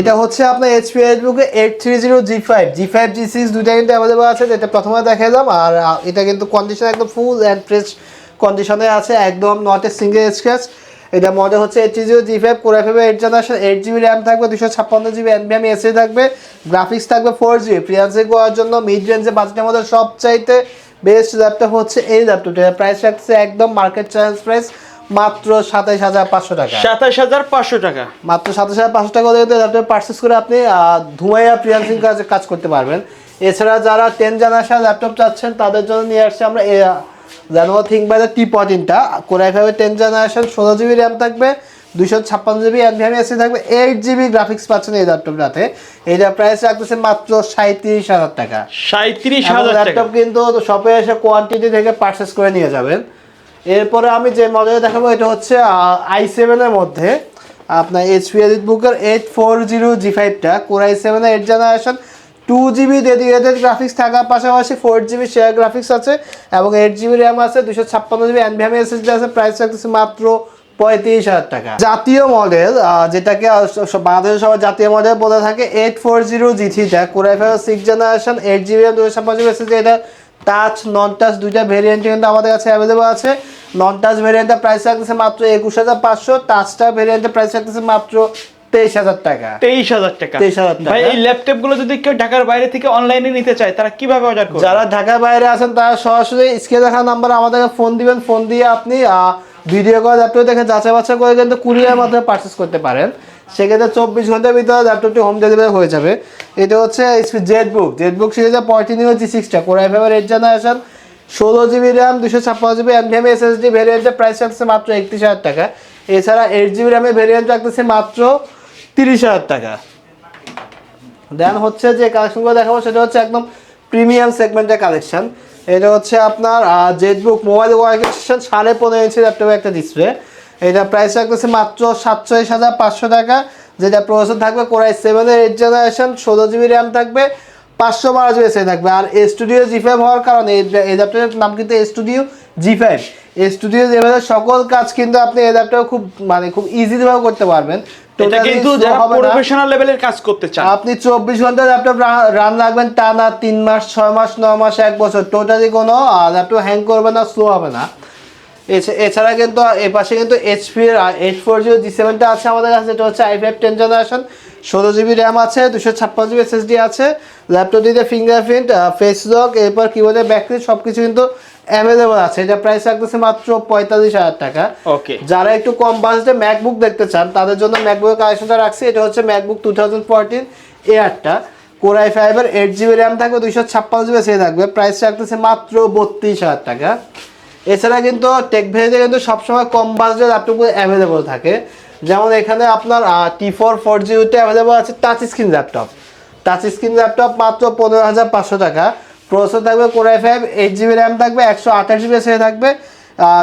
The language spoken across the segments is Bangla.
এটা হচ্ছে আপনার HP এজবুকে eight three zero G five G five G six দুইটা কিন্তু অ্যাভেলেবল আছে এটা প্রথমে দেখালাম আর এটা কিন্তু কন্ডিশন একদম ফুল অ্যান্ড ফ্রেশ কন্ডিশনে আছে, একদম নট এ সিঙ্গেল স্ক্র্যাচ এটা মডেল হচ্ছে eight three zero G five কোরা five eight generation eight GB RAM থাকবে দুশো ছাপ্পান্ন জিবি এনবিএম এসএ থাকবে গ্রাফিক্স থাকবে ফোর জিবি ফ্রিয়ান্সিং করার জন্য মিড রেঞ্জে বাজেটের মধ্যে সবচাইতে বেস্ট ল্যাপটপ হচ্ছে এই ল্যাপটপটা প্রাইস রাখছে একদম মার্কেট চ্যালেঞ্জ প্রাইস মাত্র সাতাইশ হাজার পাঁচশো টাকা। সাতাশ হাজার পাঁচশো টাকা। মাত্র সাতাশ হাজার পাঁচশো টাকা দিয়ে ল্যাপটপ পারচেস করে আপনি ধুমাইয়া ফ্রিলান্সিং কাজে কাজ করতে পারবেন। এছাড়া যারা টেন জেনারেশন ল্যাপটপ চাচ্ছেন তাদের জন্য নিয়ে আসছে আমরা জানুয়ারি থিঙ্ক বাই টি পটিনটা কোরাই ফাইভের টেন জেনারেশন ষোলো জিবি র্যাম থাকবে দুশো ছাপ্পান্ন জিবি এনভিএম এসি থাকবে এইট জিবি গ্রাফিক্স পাচ্ছেন এই ল্যাপটপটাতে এইটা প্রাইস রাখতেছে মাত্র সাঁত্রিশ হাজার টাকা। সাঁত্রিশ হাজার ল্যাপটপ কিন্তু শপে এসে কোয়ান্টিটি থেকে পারচেস করে নিয়ে যাবেন। এরপরে আমি যে মডেল দেখাবো, এটা হচ্ছে আই সেভেনের মধ্যে আপনার এইচপি এডিট বুকের এইট ফোর জিরো জি ফাইভটা কোর আই সেভেনের eight generation two GB dedicated graphics থাকার পাশাপাশি ফোর জিবি শেয়ার গ্রাফিক্স আছে এবং এইট জিবি র্যাম আছে দুশো ছাপ্পান্ন জিবি এনভিএম এসএসডি আছে প্রাইস রাখতেছে মাত্র পঁয়ত্রিশ হাজার টাকা। জাতীয় মডেল যেটাকে বাংলাদেশের সবাই জাতীয় মডেল বলে থাকে এইট ফোর জিরো জি থ্রিটা core i five six generation eight GB দুশো ছাপ্পান্ন জিবি এসএসডি এটা টাচ নন টাচ দুইটা ভেরিয়েন্ট কিন্তু আমাদের কাছে অ্যাভেলেবল আছে। নন টাচ ভেরিয়েন্টের প্রাইস রাখতেছে মাত্র একুশ হাজার পাঁচশো টাচটা ভেরিয়েন্টের প্রাইস রাখতেছে মাত্র তেইশ হাজার টাকা। তেইশ হাজার টাকা। 23,000 টাকা। এই ল্যাপটপগুলো যদি কেউ ঢাকার বাইরে থেকে অনলাইনে নিতে চায় তারা কীভাবে অর্ডার করবে? যারা ঢাকার বাইরে আছেন তারা সরাসরি স্ক্রিনে দেখা নাম্বার আমাদেরকে ফোন দিবেন ফোন দিয়ে আপনি ভিডিও কল ল্যাপটপ দেখে যাচাই বাছাই করে কিন্তু কুরিয়ার মাধ্যমে পারচেস করতে পারেন। সেক্ষেত্রে চব্বিশ ঘণ্টার ভিতরে ল্যাপটপটি হোম ডেলিভারি হয়ে যাবে। এটা হচ্ছে জেড বুক জেড বুক সিরিজের পঁয়ত্রিশ জি সিক্সটা কোরআই ফাইভার এইট জেনারেশন ষোলো জিবি র্যাম দুশো ছাপ্পান্ন জিবি এনভিএম এসএসডি ভেরিয়েন্টের প্রাইস রাখছে মাত্র একত্রিশ হাজার টাকা। এছাড়া এইট জিবি র্যামের ভেরিয়েন্ট রাখতেছে মাত্র তিরিশ হাজার টাকা। দেন হচ্ছে যে কালেকশনগুলো দেখাবো, সেটা হচ্ছে একদম প্রিমিয়াম সেগমেন্টের কালেকশন এটা হচ্ছে আপনার জেড বুক মোবাইল ওয়ার্কেশন সাড়ে পনেরো ইঞ্চি ল্যাপটপের একটা ডিসপ্লে এটা প্রাইস রাখতেছে মাত্র সাতচল্লিশ হাজার পাঁচশো টাকা যেটা প্রসেসর থাকবে কোরাই সেভেনের এইট জেনারেশন ষোলো জিবি র্যাম থাকবে পাঁচশো বারো জিবি এসে থাকবে। আর স্টুডিও জি ফাইভ হওয়ার কারণে এই ল্যাপটপের নাম কিন্তু স্টুডিও জি ফাইভ স্টুডিও লেভেলের সকল কাজ কিন্তু আপনি ল্যাপটপে খুব মানে খুব ইজিভাবে করতে পারবেন। এটা কিন্তু যারা প্রফেশনাল লেভেলের কাজ করতে চান। আপনি চব্বিশ ঘণ্টা ল্যাপটপ রান রাখবেন টানা তিন মাস ছয় মাস ন মাস এক বছর। টোটালি কোনো ল্যাপটপ হ্যাং করবে না স্লো হবে না। এছাড়া কিন্তু এর পাশে কিন্তু HP H four zero G সেভেনটা আছে আমাদের কাছে। এটা হচ্ছে আই ফাইভ টেন জেনারেশন ষোলো জিবি র্যাম আছে দুশো ছাপ্পান্ন জিবি এসএসডি আছে ল্যাপটপটিতে ফিঙ্গারপ্রিন্ট ফেস লক এরপর কিবোর্ডের ব্যাটারি সব কিছু কিন্তু অ্যাভেলেবল আছে। এটা প্রাইস রাখতেছে মাত্র পঁয়তাল্লিশ হাজার টাকা। ওকে যারা একটু কম বাজেটে ম্যাকবুক দেখতে চান তাদের জন্য ম্যাকবুকের কালেকশনটা রাখছি। এটা হচ্ছে ম্যাকবুক টু। থাউজেন্ড ফোরটিন এয়ারটা কোরাই ফাইবার এইট জিবি র্যাম থাকবে দুইশো ছাপ্পান্ন জিবি সে থাকবে। প্রাইস রাখতেছে মাত্র বত্রিশ হাজার টাকা। এছাড়া কিন্তু টেক ভেরিতে কিন্তু সবসময় কম বাজেটের ল্যাপটপগুলো অ্যাভেলেবল থাকে। যেমন এখানে আপনার টি ফোর ফোর জিরোতে অ্যাভেলেবল আছে touch screen laptop touch screen laptop মাত্র পনেরো হাজার পাঁচশো টাকা। প্রসেসর থাকবে core i five eight GB RAM থাকবে, একশো আঠাশ জিবি থাকবে।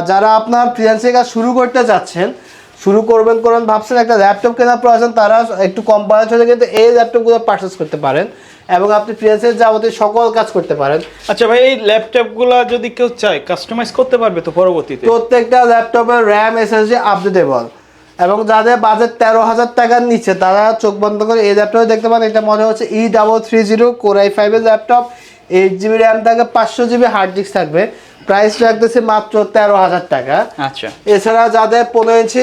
যারা আপনার ফ্রিল্যান্সিং কাজ শুরু করতে চাচ্ছেন, শুরু করবেন করবেন ভাবছেন একটা ল্যাপটপ কেনার প্রয়োজন, তারা একটু কম বাজেট হলে কিন্তু এই ল্যাপটপগুলো পারচেস করতে পারেন। এবং আপনি ফ্রিল্যান্সের যাবতীয় সকল কাজ করতে পারেন। আচ্ছা ভাই এই ল্যাপটপগুলা যদি কেউ চায় কাস্টমাইজ করতে পারবে তো পরবর্তীতে? প্রত্যেকটা ল্যাপটপের র্যাম এসএসডি আপডেটেবল এবং যাদের বাজেট তেরো হাজার টাকার নিচে তারা চোখ বন্ধ করে এই ল্যাপটপে দেখতে পান এটা মনে হচ্ছে E double three zero core i ফাইভের ল্যাপটপ এইট জিবি র্যাম থাকবে পাঁচশো জিবি হার্ড ডিস্ক থাকবে। প্রাইস রাখতেছে মাত্র তেরো হাজার টাকা। আচ্ছা। এছাড়া যাদের পনেরো ইঞ্চি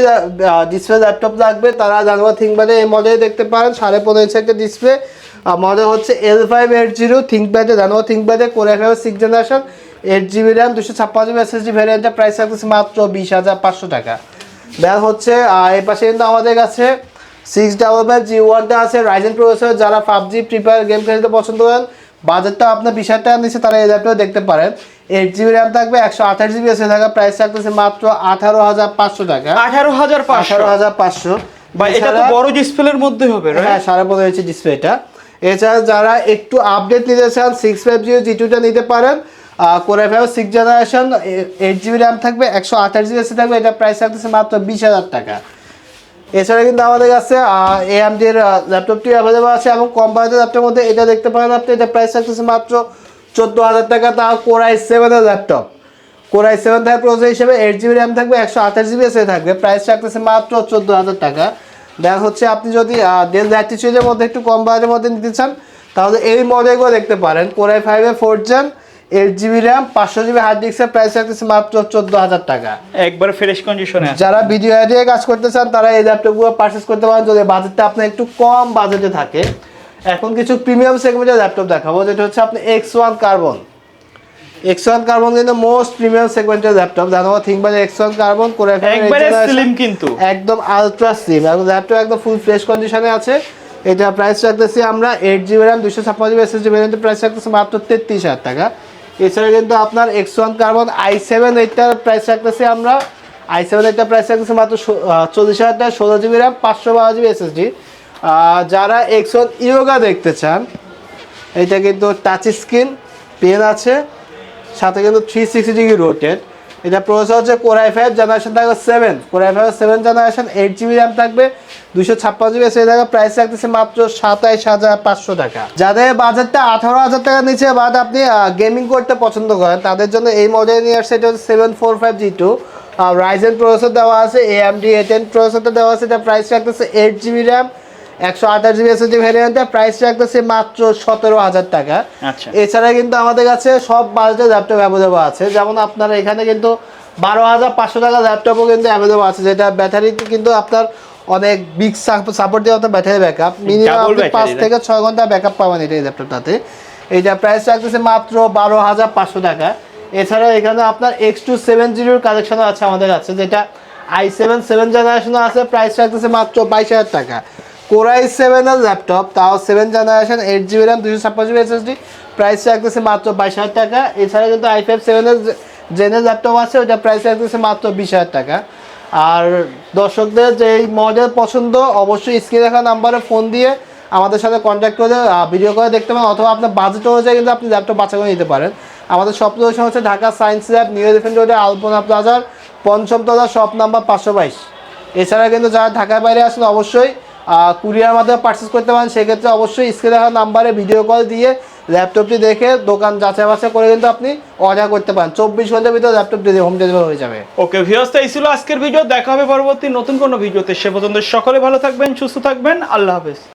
ডিসপ্লে ল্যাপটপ লাগবে তারা জানুয়ারি থিঙ্কপ্যাডে এই মডেল দেখতে পারেন। সাড়ে পনেরো ইঞ্চি একটা ডিসপ্লে মডেল হচ্ছে এল ফাইভ এইট জিরো থিঙ্কপ্যাডে জানুয়ারি থিঙ্কপ্যাডে কোরে five six generation eight GB RAM দুশো ছাপ্পান্ন জিবি এসএসডি ভ্যারিয়েন্টের প্রাইস রাখতেছে মাত্র বিশ হাজার পাঁচশো টাকা। দেন হচ্ছে এর পাশে কিন্তু আমাদের কাছে সিক্স ডাবল ফাইভ জি ওয়ানটা আছে রাইজেন প্রসেসর যারা পাবজি ফ্রি ফায়ার গেম খেলতে পছন্দ করেন বাজেটটা আপনার বিশ হাজার টাকা নিচ্ছে তারা এই ল্যাপটপ দেখতে পারেন। এইট জিবি র্যাম থাকবে একশো আঠাশ জিবি এসে থাকা প্রাইস রাখতেছে মাত্র আঠারো হাজার পাঁচশো টাকা। আঠারো হাজার পাঁচশো? আঠারো হাজার পাঁচশো। ভাই এটা তো বড় ডিসপ্লের মধ্যে হবে হ্যাঁ? সাড়ে পনেরো ইঞ্চি ডিসপ্লেটা এছাড়া যারা একটু আপডেট নিতে চান সিক্স ফাইভ জিরো জি টুটা নিতে পারেন। কোরে five six generation eight GB RAM থাকবে, একশো আঠাশ জিবি এসে থাকবে, এটা প্রাইস রাখতেছে মাত্র বিশ হাজার টাকা। এছাড়া কিন্তু আমাদের কাছে এএমডির ল্যাপটপটি অ্যাভেলেবল আছে এবং কম ল্যাপটপের মধ্যে এটা দেখতে পারেন আপনি, এটা প্রাইস রাখতেছে মাত্র চোদ্দ হাজার টাকা, তাও কোরাই সেভেনের ল্যাপটপ কোরাই সেভেন থাকার প্রসেসর হিসেবে এইট জিবি র্যাম থাকবে, একশো আঠাশ জিবি এসে থাকবে প্রাইস রাখতেছে মাত্র চোদ্দ হাজার টাকা। দেন হচ্ছে আপনি যদি ডেল ল্যাটিচিউডের মধ্যে একটু কম বাজেটের মধ্যে নিতে চান তাহলে এই মডেলগুলো দেখতে পারেন। কোরাই ফাইভে four gen eight GB RAM পাঁচশো জিবি হার্ড ডিস্কের প্রাইস রাখতেছে মাত্র চোদ্দ হাজার টাকা। একবার ফ্রেশ কন্ডিশনে যারা ভিডিও এডিয়ে কাজ করতে চান তারা এই ল্যাপটপগুলো পারচেস করতে পারেন যদি বাজেটটা আপনার একটু কম বাজেটে থাকে। এখন কিছু প্রিমিয়াম সেগমেন্টের ল্যাপটপ দেখাবো যেটা হচ্ছে আপনি X one carbon X one carbon কিন্তু মোস্ট প্রিমিয়াম সেগমেন্টের ল্যাপটপ জানো থিঙ্কবার এক্স ওয়ান কার্বন করে একবারে স্লিম কিন্তু। একদম আলট্রা স্লিম এবং ল্যাপটপ একদম ফুল ফ্রেশ কন্ডিশনে আছে। এটা প্রাইস রাখতেছি আমরা এইট জিবি র্যাম দুশো ছাপ্পান্ন জিবি এসএসডি ভ্যারিয়েন্টের প্রাইস রাখতেছি মাত্র তেত্রিশ হাজার টাকা। এছাড়া কিন্তু আপনার X one carbon I seven এইটটার price রাখতেছি আমরা। আই সেভেন এইটটার প্রাইস রাখতেছি মাত্র চল্লিশ হাজার টাকা ষোলো জিবি র্যাম পাঁচশো বারো জিবি এসএসডি যারা এক্স ওয়ান ইয়োগা দেখতে চান এটা কিন্তু টাচ স্ক্রিন পেন আছে। সাথে কিন্তু থ্রি সিক্সটি ডিগ্রি রোটেড এটা প্রসেসর হচ্ছে কোরআই ফাইভ জেনারেশন থাকবে seven core i five seven generation eight GB RAM থাকবে দুশো ছাপ্পান্ন জিবি সেই থাকা প্রাইস থাকতেছে মাত্র সাতাইশ হাজার পাঁচশো টাকা। যাদের বাজেটটা আঠারো হাজার টাকার নিচে বাদ আপনি গেমিং করতে পছন্দ করেন, তাদের জন্য এই মডেল নিয়ে আসছে, এটা হচ্ছে seven four five G two Ryzen processor দেওয়া আছে A M D A ten প্রসেসরটা দেওয়া আছে, এটা প্রাইস রাখতেছে এইট জিবি র্যাম একশো আঠাশ জিবি এসএসডি ভ্যারিয়েন্টে প্রাইস রাখতেছে মাত্র সতেরো হাজার টাকা। আচ্ছা। এছাড়া কিন্তু আমাদের কাছে সব বাজেটের ল্যাপটপ অ্যাভেলেবল আছে। যেমন আপনার এখানে কিন্তু বারো হাজার পাঁচশো টাকা ল্যাপটপও কিন্তু অ্যাভেলেবল আছে যেটা ব্যাটারি কিন্তু আপনার অনেক বিগ সাপোর্ট দিয়ে আপনার ব্যাটারি ব্যাকআপ মিনিমাম আপনি পাঁচ থেকে ছয় ঘণ্টা ব্যাকআপ পাবেন এটা এই ল্যাপটপটাতে এইটা প্রাইস রাখতেছে মাত্র বারো হাজার পাঁচশো টাকা। এছাড়া এখানে আপনার এক্স টু সেভেন জিরোর কালেকশনও আছে আমাদের কাছে যেটা আই সেভেন সেভেন জেনারেশনও আছে। প্রাইস রাখতেছে মাত্র বাইশ হাজার টাকা। কোরাই সেভেন সেভেনের ল্যাপটপ তাও seven generation eight GB RAM দুশো ছাপ্পান্ন জিবি এসএসডি প্রাইস রাখতেছে মাত্র বাইশ হাজার টাকা। এছাড়া কিন্তু আই ফাইভ সেভেনের জেনের ল্যাপটপ আছে ওটা প্রাইস রাখতেছে মাত্র বিশ হাজার টাকা। আর দর্শকদের যে মডেল পছন্দ, অবশ্যই স্ক্রিনে দেখা নাম্বারে ফোন দিয়ে আমাদের সাথে কন্ট্যাক্ট করে ভিডিও করে দেখতে পারেন, অথবা আপনার বাজেট অনুযায়ী কিন্তু আপনি ল্যাপটপ বাছা করে নিতে পারেন। আমাদের শপ লোকেশন হচ্ছে Dhaka science lab new elephant রোডে আলপনা প্লাজার পঞ্চম তলা শপ নাম্বার পাঁচশো বাইশ। এছাড়া কিন্তু যারা ঢাকার বাইরে আসেন অবশ্যই কুরিয়ার মাধ্যমে পার্চেস করতে পারেন, সেক্ষেত্রে অবশ্যই স্ক্রিনে দেখা নাম্বারে ভিডিও কল দিয়ে ল্যাপটপটি দেখে দোকান যাচাই বাছাই করে কিন্তু আপনি অর্ডার করতে পারেন। চব্বিশ ঘণ্টার ভিতরে ল্যাপটপটি হোম ডেলিভারি হয়ে যাবে। ওকে ভিওস্তা এই ছিল আজকের ভিডিও দেখা হবে পরবর্তী নতুন কোনো ভিডিওতে সে পর্যন্ত সকলে ভালো থাকবেন, সুস্থ থাকবেন। আল্লাহ হাফেজ।